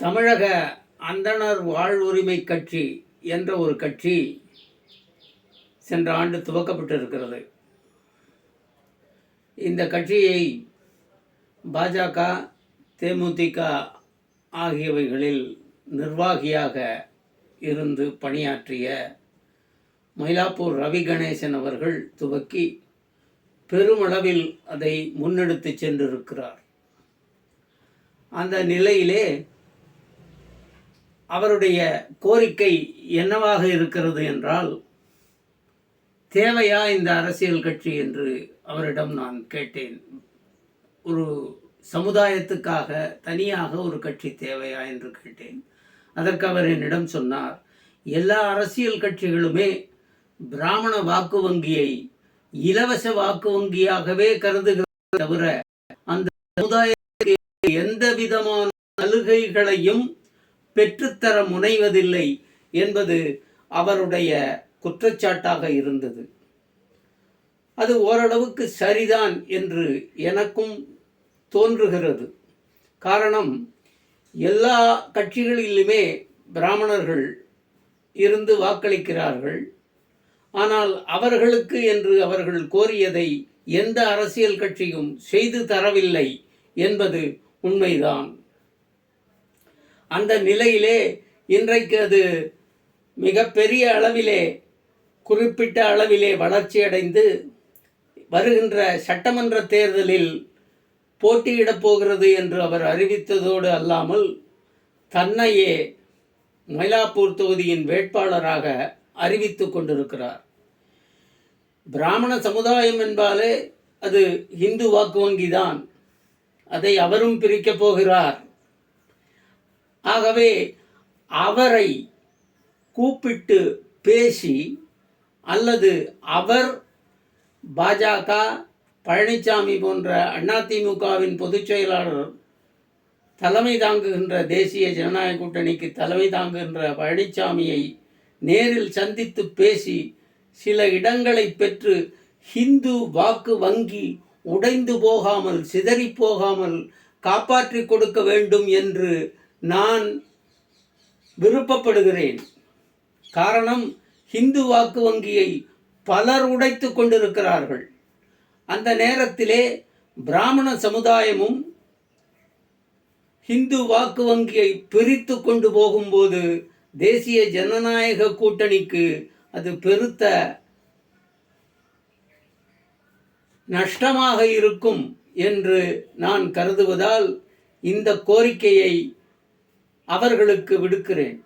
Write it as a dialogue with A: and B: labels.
A: தமிழக அந்தணர் வாழ்வுரிமை கட்சி என்ற ஒரு கட்சி சென்ற ஆண்டு துவக்கப்பட்டிருக்கிறது. இந்த கட்சியை பாஜக தேமுதிக ஆகியவைகளில் நிர்வாகியாக இருந்து பணியாற்றிய மயிலாப்பூர் ரவி கணேசன் அவர்கள் துவக்கி பெருமளவில் அதை முன்னெடுத்து சென்றிருக்கிறார். அந்த நிலையிலே அவருடைய கோரிக்கை என்னவாக இருக்கிறது என்றால் தேவையா இந்த அரசியல் கட்சி என்று அவரிடம் நான் கேட்டேன். ஒரு சமுதாயத்துக்காக தனியாக ஒரு கட்சி தேவையா என்று கேட்டேன். அதற்கு அவர் என்னிடம் சொன்னார் எல்லா அரசியல் கட்சிகளுமே பிராமண வாக்கு வங்கியை இலவச வாக்கு வங்கியாகவே கருதுகிறது தவிர அந்த சமுதாயத்துக்கு எந்த விதமான சலுகைகளையும் பெற்றுத்தர முனைவதில்லை என்பது அவருடைய குற்றச்சாட்டாக இருந்தது. அது ஓரளவுக்கு சரிதான் என்று எனக்கும் தோன்றுகிறது. காரணம் எல்லா கட்சிகளிலுமே பிராமணர்கள் இருந்து வாக்களிக்கிறார்கள். ஆனால் அவர்களுக்கு என்று அவர்கள் கோரியதை எந்த அரசியல் கட்சியும் செய்து தரவில்லை என்பது உண்மைதான். அந்த நிலையிலே இன்றைக்கு அது மிகப்பெரிய அளவிலே குறிப்பிட்ட அளவிலே வளர்ச்சியடைந்து வருகின்ற சட்டமன்ற தேர்தலில் போட்டியிடப் போகிறது என்று அவர் அறிவித்ததோடு அல்லாமல் தன்னையே மயிலாப்பூர் தொகுதியின் வேட்பாளராக அறிவித்து கொண்டிருக்கிறார். பிராமண சமுதாயம் என்பாலே அது இந்து வாக்கு வங்கி தான் அதை அவரும் பிரிக்கப் போகிறார். ஆகவே அவரை கூப்பிட்டு பேசி அல்லது அவர் பாஜக பழனிசாமி போன்ற அதிமுகவின் பொதுச் செயலாளர் தலைமை தாங்குகின்ற தேசிய ஜனநாயக கூட்டணிக்கு தலைமை தாங்குகின்ற பழனிசாமியை நேரில் சந்தித்து பேசி சில இடங்களை பெற்று ஹிந்து வாக்கு வங்கி உடைந்து போகாமல் சிதறி போகாமல் காப்பாற்றி கொடுக்க வேண்டும் என்று நான் விருப்பப்படுகிறேன். காரணம் ஹிந்து வாக்கு வங்கியை பலர் உடைத்து கொண்டிருக்கிறார்கள். அந்த நேரத்திலே பிராமண சமுதாயமும் ஹிந்து வாக்கு வங்கியை பிரித்து கொண்டு போகும்போது தேசிய ஜனநாயக கூட்டணிக்கு அது பெருத்த நஷ்டமாக இருக்கும் என்று நான் கருதுவதால் இந்த கோரிக்கையை அவர்களுக்கு விடுக்கிறேன்.